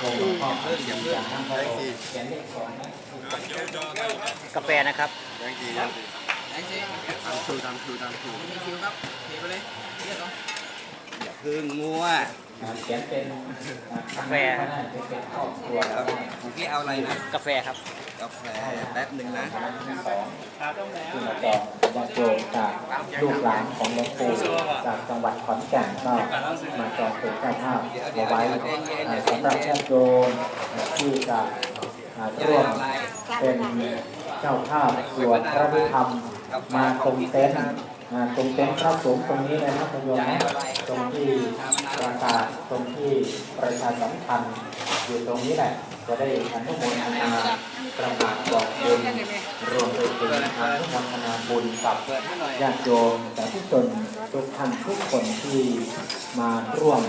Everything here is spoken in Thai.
เพิ่งอย่าเพิ่งยังสี่กาแฟนะครับยังสี่ยังสี่แองซี่ตามคิวตามคิวตามคิวมีคิวครับเทไปเลยเรียกเหรออย่าเพิ่งงัวเขียนเป็นกาแฟเป็นครอบครัวแล้วผมพี่เอาอะไรนะ กาแฟครับ กาแฟแป๊บหนึ่งนะสองที่มาจอง ญาติโยมจากลูกหลานของหลวงปู่จากจังหวัดขอนแก่นก็มาจองเป็นเจ้าภาพเอาไว้สำหรับญาติโยมที่จะร่วมเป็นเจ้าภาพสวดพระพิธรรมมาตรงเต็นท์ตรงเต็นท์พระสงฆ์ตรงนี้เลยนะคุณโยมนะตรงที่ประกาศตรงที่ประชาสัมพันธ์อยู่ตรงนี้แหละจะได้อนุโมทนา เปถึงอนุโมทนาบุญกับญาติโยมสาธุชนทุกท่านทุกคนที่มาร่วม